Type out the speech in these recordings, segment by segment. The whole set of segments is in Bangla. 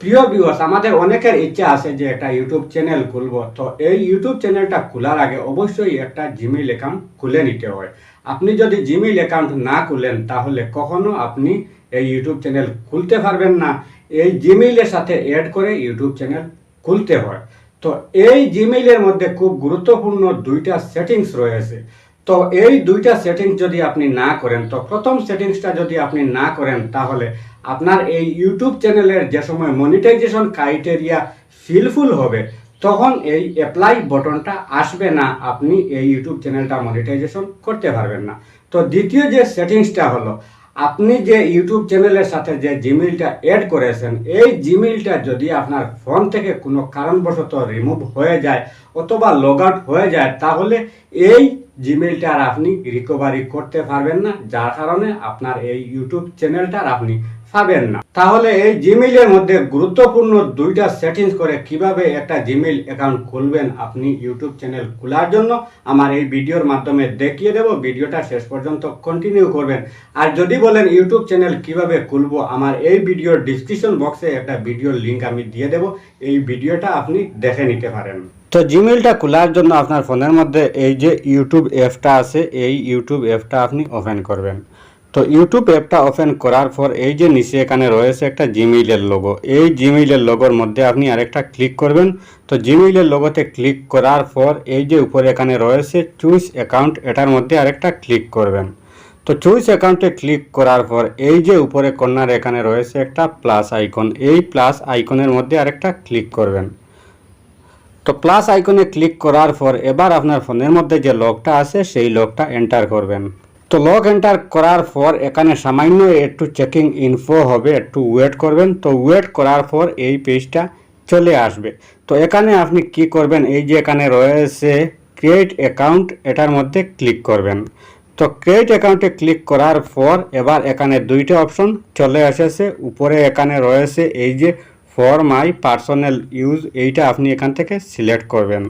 প্রিয় ভিউয়ার্স আমাদের অনেকের ইচ্ছা আছে যে একটা ইউটিউব চ্যানেল খুলব। তো এই ইউটিউব চ্যানেলটা খোলার আগে অবশ্যই একটা জিমেইল অ্যাকাউন্ট খুলে নিতে হয় আপনি যদি জিমেইল অ্যাকাউন্ট না খুলেন, তাহলে কখনো আপনি এই ইউটিউব চ্যানেল খুলতে পারবেন না। এই জিমেইলের সাথে অ্যাড করে ইউটিউব চ্যানেল খুলতে হয়। তো এই জিমেইলের মধ্যে খুব গুরুত্বপূর্ণ দুইটা সেটিংস রয়েছে। তো এই দুইটা সেটিংস যদি আপনি না করেন, তো প্রথম সেটিংসটা যদি আপনি না করেন, তাহলে আপনার এই ইউটিউব চ্যানেলের যে সময় মনিটাইজেশন ক্রাইটেরিয়া ফিলফুল হবে, তখন এই অ্যাপ্লাই বটনটা আসবে না, আপনি এই ইউটিউব চ্যানেলটা মনিটাইজেশন করতে পারবেন না। তো দ্বিতীয় যে সেটিংসটা হলো, আপনি যে ইউটিউব চ্যানেলের সাথে যে জিমেইলটা অ্যাড করেছেন, এই জিমেইলটা যদি আপনার ফোন থেকে কোনো কারণবশত রিমুভ হয়ে যায় অথবা লগ আউট হয়ে যায়, তাহলে এই জিমেইলটা আর আপনি রিকভারি করতে পারবেন না। যার কারণে আপনার এই ইউটিউব চ্যানেলটার আপনি পাবেন না। তাহলে এই জিমেইলের মধ্যে গুরুত্বপূর্ণ দুইটা সেটিংস করে কীভাবে একটা জিমেইল অ্যাকাউন্ট খুলবেন আপনি ইউটিউব চ্যানেল খোলার জন্য, আমার এই ভিডিওর মাধ্যমে দেখিয়ে দেব, ভিডিওটা শেষ পর্যন্ত কন্টিনিউ করবেন। আর যদি বলেন ইউটিউব চ্যানেল কীভাবে খুলবো, আমার এই ভিডিওর ডিসক্রিপশন বক্সে একটা ভিডিওর লিংক আমি দিয়ে দেব, এই ভিডিওটা আপনি দেখে নিতে পারেন। তো জিমেইলটা খোলার জন্য আপনার ফোনের মধ্যে এই যে ইউটিউব অ্যাপটা আছে, এই ইউটিউব অ্যাপটা আপনি ওপেন করবেন। তো ইউটিউব অ্যাপটা ওপেন করার পর এই যে নিচে এখানে রয়েছে একটা জিমেইলের লোগো এই জিমেইলের লোগোর মধ্যে আপনি আরেকটা ক্লিক করবেন। তো জিমেইলের লোগোতে ক্লিক করার পর এই যে উপরে এখানে রয়েছে চুইস অ্যাকাউন্ট এটার মধ্যে আরেকটা ক্লিক করবেন। তো চুইস অ্যাকাউন্টে ক্লিক করার পর এই যে উপরে কর্নার এখানে রয়েছে একটা প্লাস আইকন এই প্লাস আইকনের মধ্যে আরেকটা ক্লিক করবেন। তো প্লাস আইকনে ক্লিক করার পর এবার আপনার ফোনের মধ্যে যে লকটা আছে, সেই লকটা এন্টার করবেন। তো লক এন্টার করার পর এখানে সামান্য একটু চেকিং ইনফো হবে, একটু ওয়েট করবেন। তো ওয়েট করার পর এই পেজটা চলে আসবে। তো এখানে আপনি কি করবেন? এই যে এখানে রয়েছে ক্রিয়েট অ্যাকাউন্ট এটার মধ্যে ক্লিক করবেন। তো ক্রিয়েট অ্যাকাউন্টে ক্লিক করার পর এবার এখানে দুইটা অপশন চলে এসেছে। উপরে এখানে রয়েছে এই যে ফর মাই পার্সোনাল ইউজ এইটা আপনি এখান থেকে সিলেক্ট করবেন।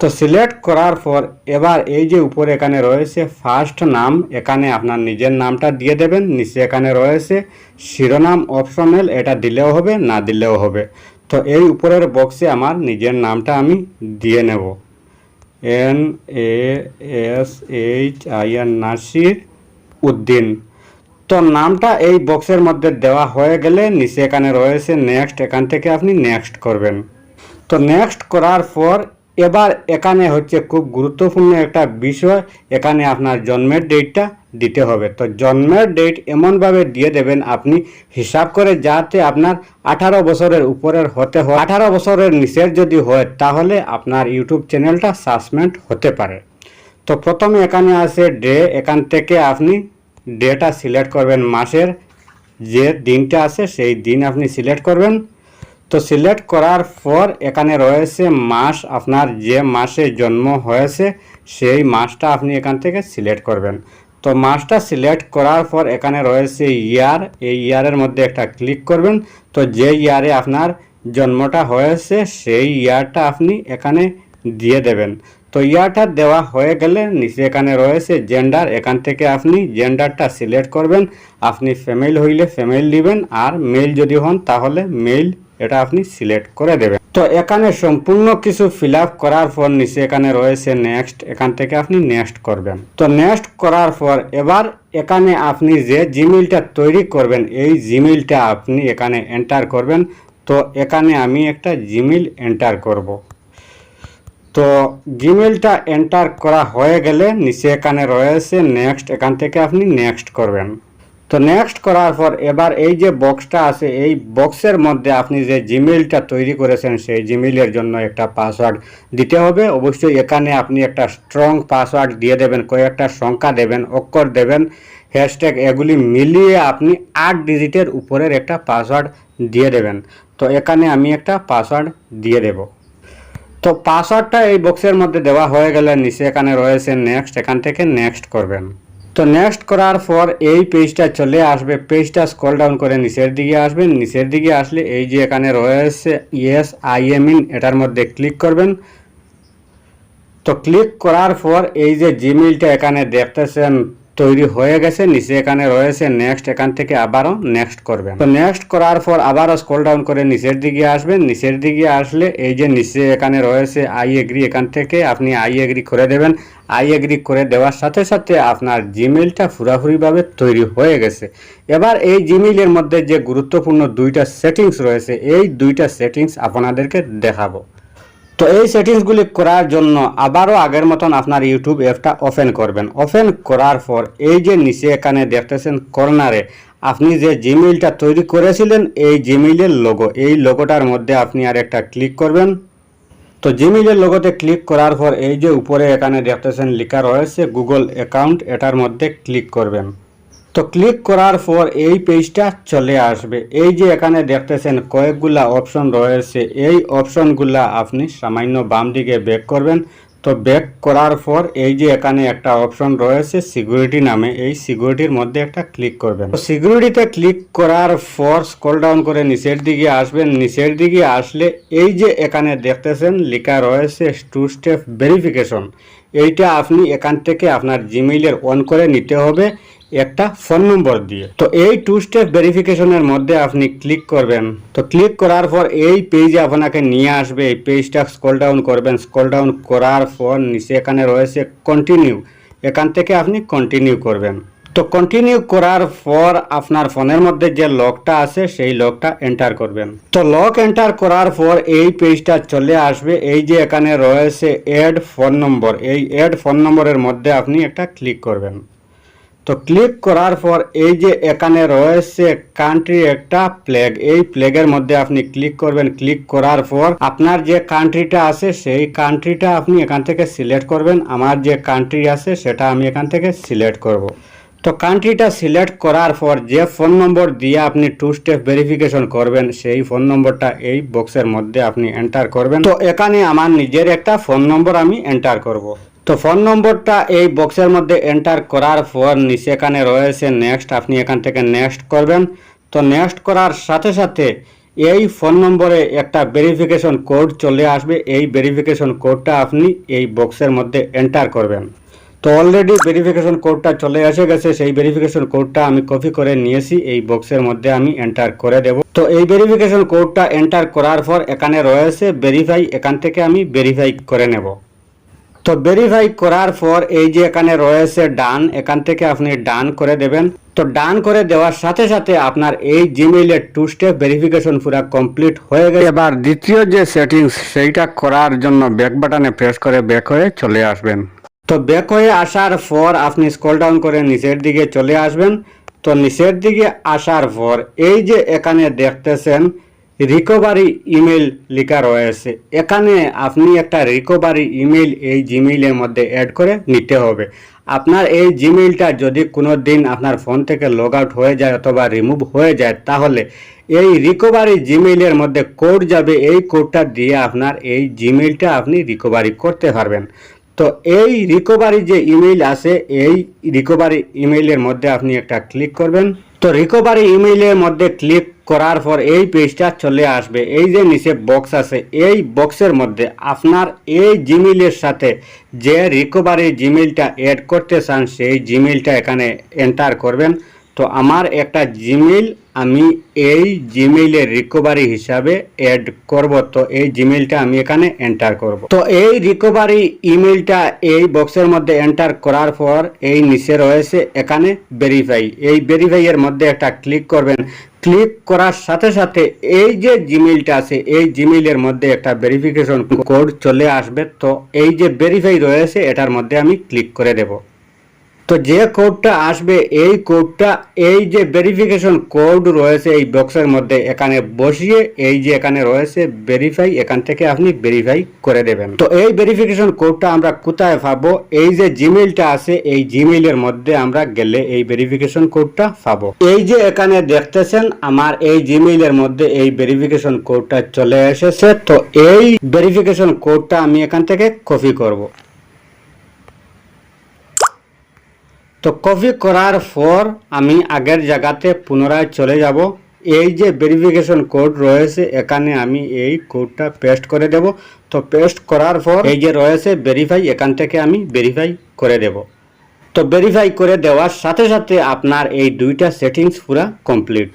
তো সিলেক্ট করার পর এবার এই যে উপরে এখানে রয়েছে ফার্স্ট নাম, এখানে আপনার নিজের নামটা দিয়ে দেবেন, নিচে এখানে রয়েছে শিরোনাম অপশনাল এটা দিলেও হবে, না দিলেও হবে। তো এই উপরের বক্সে আমার নিজের নামটা আমি দিয়ে নেব। N A S H I N Nasir Uddin. তো নামটা এই বক্সের মধ্যে দেওয়া হয়ে গেলে নিচে এখানে রয়েছে নেক্সট এখান থেকে আপনি নেক্সট করবেন। তো নেক্সট করার পর এবার এখানে হচ্ছে খুব গুরুত্বপূর্ণ একটা বিষয়, এখানে আপনার জন্মের ডেটটা দিতে হবে। তো জন্মের ডেট এমনভাবে দিয়ে দেবেন আপনি, হিসাব করে যাতে আপনার আঠারো বছরের উপরের হতে হয়। আঠারো বছরের নিচের যদি হয়, তাহলে আপনার ইউটিউব চ্যানেলটা সাসপেন্ড হতে পারে। তো প্রথমে এখানে আছে ডে এখান থেকে আপনি ডেটা সিলেক্ট করবেন, মাসের যে দিনটা আছে, সেই দিন আপনি সিলেক্ট করবেন। তো সিলেক্ট করার পর এখানে রয়েছে মাস আপনার যে মাসে জন্ম হয়েছে, সেই মাসটা আপনি এখান থেকে সিলেক্ট করবেন। তো মাসটা সিলেক্ট করার পর এখানে রয়েছে ইয়ার, এই ইয়ারের মধ্যে একটা ক্লিক করবেন। তো যে ইয়ারে আপনার জন্মটা হয়েছে, সেই ইয়ারটা আপনি এখানে দিয়ে দেবেন। তো ইয়ারটা দেওয়া হয়ে গেলে নিচে এখানে রয়েছে জেন্ডার, এখান থেকে আপনি জেন্ডারটা সিলেক্ট করবেন। আপনি ফিমেল হইলে ফিমেল দিবেন, আর মেল যদি হন তাহলে মেল এটা আপনি সিলেক্ট করে দেবেন। তো এখানে সম্পূর্ণ কিছু ফিল করার পর নিচে এখানে রয়েছে নেক্সট এখান থেকে আপনি নেক্সট করবেন। তো নেক্সট করার পর এবার এখানে আপনি যে জিমেলটা তৈরি করবেন, এই জিমেলটা আপনি এখানে এন্টার করবেন। তো এখানে আমি একটা জিমেল এন্টার করব। তো জিমেলটা এন্টার করা হয়ে গেলে নিচে এখানে রয়েছে নেক্সট এখান থেকে আপনি নেক্সট করবেন। তো নেক্সট করার পর এবার এই যে বক্সটা আছে, এই বক্সের মধ্যে আপনি যে জিমেইলটা তৈরি করেছেন, সেই জিমেইলের জন্য একটা পাসওয়ার্ড দিতে হবে। অবশ্যই এখানে আপনি একটা স্ট্রং পাসওয়ার্ড দিয়ে দেবেন, কয়েকটা সংখ্যা দেবেন, অক্ষর দেবেন। হ্যাশট্যাগ এগুলি মিলিয়ে আপনি আট ডিজিটের উপরের একটা পাসওয়ার্ড দিয়ে দেবেন। তো এখানে আমি একটা পাসওয়ার্ড দিয়ে দেবো। তো পাসওয়ার্ডটা এই বক্সের মধ্যে দেওয়া হয়ে গেলে নিচে এখানে রয়েছে নেক্সট এখান থেকে নেক্সট করবেন। তো নেক্সট করার পর এই পেজটা চলে আসবে। পেজটা স্কল ডাউন করে নিচের দিকে আসবেন। নিচের দিকে আসলে এই যে এখানে রয়েছে ইয়েস আই এম ইন এটার মধ্যে ক্লিক করবেন। তো ক্লিক করার পর এই যে জিমেলটা এখানে দেখতেছেন তৈরি হয়ে গেছে, নিচে এখানে রয়েছে নেক্সট এখান থেকে আবারও নেক্সট করবেন। তো নেক্সট করার পর আবারও স্ক্রল ডাউন করে নিচের দিকে আসবেন। নিচের দিকে আসলে এই যে নিচে এখানে রয়েছে আই এগ্রি এখান থেকে আপনি আই এগ্রি করে দেবেন। আই এগ্রি করে দেওয়ার সাথে সাথে আপনার জিমেলটা পুরাপুরিভাবে তৈরি হয়ে গেছে। এবার এই জিমেইলের মধ্যে যে গুরুত্বপূর্ণ দুইটা সেটিংস রয়েছে, এই দুইটা সেটিংস আপনাদেরকে দেখাবো। তো এই সেটিংসগুলি করার জন্য আবারও আগের মতন আপনার ইউটিউব অ্যাপটা ওপেন করবেন। ওপেন করার পর এই যে নিচে এখানে দেখতেছেন কর্নারে আপনি যে জিমেইলটা তৈরি করেছিলেন, এই জিমেইলের লোগো এই লোগোটার মধ্যে আপনি আর একটা ক্লিক করবেন। তো জিমেইলের লোগোতে ক্লিক করার পর এই যে উপরে এখানে দেখতেছেন লেখা রয়েছে গুগল অ্যাকাউন্ট এটার মধ্যে ক্লিক করবেন। তো ক্লিক করার পর এই পেজটা চলে আসবে। এই যে এখানে দেখতেছেন কয়েকগুলা অপশন রয়েছে। এই অপশনগুলা আপনি সামান্য বাম দিকে ব্যাক করবেন। তো ব্যাক করার পর এই যে এখানে একটা অপশন রয়েছে সিকিউরিটি নামে। এই সিকিউরিটির মধ্যে একটা ক্লিক করবেন। তো সিকিউরিটিতে ক্লিক করার পর স্কল ডাউন করে নিচের দিকে আসবেন। নিচের দিকে আসলে এই যে এখানে দেখতেছেন লেখা রয়েছে টু স্টেপ ভেরিফিকেশন এইটা আপনি এখান থেকে আপনার জিমেইলের অন করে নিতে হবে। একটা ফোন নম্বর দিয়ে। তো এই টু স্টেপ ভেরিফিকেশনের মধ্যে আপনি ক্লিক করবেন। তো ক্লিক করার পর এই পেজে আপনাকে নিয়ে আসবে। এই পেজটা স্কল ডাউন করবেন। স্কল ডাউন করার পর নিচে এখানে রয়েছে কন্টিনিউ এখান থেকে আপনি কন্টিনিউ করবেন। তো কন্টিনিউ করার পর আপনার ফোনের মধ্যে যে লকটা আছে, সেই লকটা এন্টার করবেন। তো লক এন্টার করার পর এই পেজটা চলে আসবে। এই যে এখানে রয়েছে অ্যাড ফোন নম্বর এই অ্যাড ফোন নম্বরের মধ্যে আপনি একটা ক্লিক করবেন। তো ক্লিক করার পর এই যে এখানে রয়েছে কান্ট্রি একটা প্লেগ এই প্লেগের মধ্যে আপনি ক্লিক করবেন। ক্লিক করার পর আপনার যে কান্ট্রিটা আছে, সেই কান্ট্রিটা আপনি এখান থেকে সিলেক্ট করবেন। আমার যে কান্ট্রি আছে, সেটা আমি এখান থেকে সিলেক্ট করব। তো কান্ট্রিটা সিলেক্ট করার পর যে ফোন নম্বর দিয়ে আপনি টু স্টেপ ভেরিফিকেশন করবেন, সেই ফোন নম্বরটা এই বক্সের মধ্যে আপনি এন্টার করবেন। তো এখানে আমার নিজের একটা ফোন নম্বর আমি এন্টার করব। তো ফোন নম্বরটা এই বক্সের মধ্যে এন্টার করার পর নিচে এখানে রয়েছে নেক্সট আপনি এখান থেকে নেক্সট করবেন। তো নেক্সট করার সাথে সাথে এই ফোন নম্বরে একটা ভেরিফিকেশন কোড চলে আসবে। এই ভেরিফিকেশন কোডটা আপনি এই বক্সের মধ্যে এন্টার করবেন। তো অলরেডি ভেরিফিকেশন কোডটা চলে এসে গেছে। সেই ভেরিফিকেশন কোডটা আমি কপি করে নিয়েছি। এই বক্সের মধ্যে আমি এন্টার করে দেব। তো এই ভেরিফিকেশন কোডটা এন্টার করার পর এখানে রয়েছে ভেরিফাই এখান থেকে আমি ভেরিফাই করে নেব। তো ভেরিফাই করার পর এই যে এখানে রয়েছে ডান এখান থেকে আপনি ডান করে দেবেন। তো ডান করে দেওয়ার সাথে সাথে আপনার এই জিমেইলের টু স্টেপ ভেরিফিকেশন পুরো কমপ্লিট হয়ে গেছে। এবার দ্বিতীয় যে সেটিংস সেইটা করার জন্য ব্যাক বাটনে প্রেস করে ব্যাক হয়ে চলে আসবেন। তো ব্যাক হয়ে আসার পর আপনি স্ক্রল ডাউন করে নিচের দিকে চলে আসবেন। তো নিচের দিকে আসার পর এই যে এখানে দেখতেছেন রিকভারি ইমেল লেখা রয়েছে। এখানে আপনি একটা রিকভারি ইমেল এই জিমেইলের মধ্যে অ্যাড করে নিতে হবে। আপনার এই জিমেইলটা যদি কোনো দিন আপনার ফোন থেকে লগ আউট হয়ে যায় অথবা রিমুভ হয়ে যায়, তাহলে এই রিকভারি জিমেইলের মধ্যে কোড যাবে। এই কোডটা দিয়ে আপনার এই জিমেইলটা আপনি রিকভারি করতে পারবেন। তো এই রিকভারি যে ইমেইল আছে, এই রিকভারি ইমেইলের মধ্যে আপনি একটা ক্লিক করবেন। তো রিকভারি ইমেইলের মধ্যে ক্লিক করার পর এই পেজটা চলে আসবে। এই যে নিচে বক্স আছে, এই বক্সের মধ্যে আপনার এই জিমেলের সাথে যে রিকভারি জিমেলটা অ্যাড করতে চান, সেই জিমেলটা এখানে এন্টার করবেন। তো আমার একটা জিমেইল আমি এই জিমেইলের রিকভারি হিসাবে অ্যাড করব। তো এই জিমেইলটা আমি এখানে এন্টার করব। তো এই রিকভারি ইমেইলটা এই বক্সের মধ্যে এন্টার করার পর এই নিচে রয়েছে এখানে ভেরিফাই এই ভেরিফাই এর মধ্যে একটা ক্লিক করবেন। ক্লিক করার সাথে সাথে এই যে জিমেইলটা আছে, এই জিমেইলের মধ্যে একটা ভেরিফিকেশন কোড চলে আসবে। তো এই যে ভেরিফাই রয়েছে, এটার মধ্যে আমি ক্লিক করে দেব। তো যে কোডটা আসবে, এই কোডটা এই যে ভেরিফিকেশন কোড রয়েছে এই বক্সের মধ্যে, এখানে বসিয়ে এই যে এখানে রয়েছে ভেরিফাই এখান থেকে আপনি ভেরিফাই করে দেবেন। তো এই ভেরিফিকেশন কোডটা আমরা কোথায় পাবো? এই যে জিমেইলটা আছে, এই জিমেইলের মধ্যে আমরা গেলে এই ভেরিফিকেশন কোডটা পাবো। এই যে এখানে দেখতেছেন, আমার এই জিমেইলের মধ্যে এই ভেরিফিকেশন কোডটা চলে এসেছে। তো এই ভেরিফিকেশন কোডটা আমি এখান থেকে কপি করব। তো কপি করার পর আমি আগের জায়গাতে পুনরায় চলে যাব? এই যে ভেরিফিকেশন কোড রয়েছে, এখানে আমি এই কোডটা পেস্ট করে দেব। তো পেস্ট করার পর এই যে রয়েছে ভেরিফাই এখান থেকে আমি ভেরিফাই করে দেব। তো ভেরিফাই করে দেওয়ার সাথে সাথে আপনার এই দুইটা সেটিংস পুরা কমপ্লিট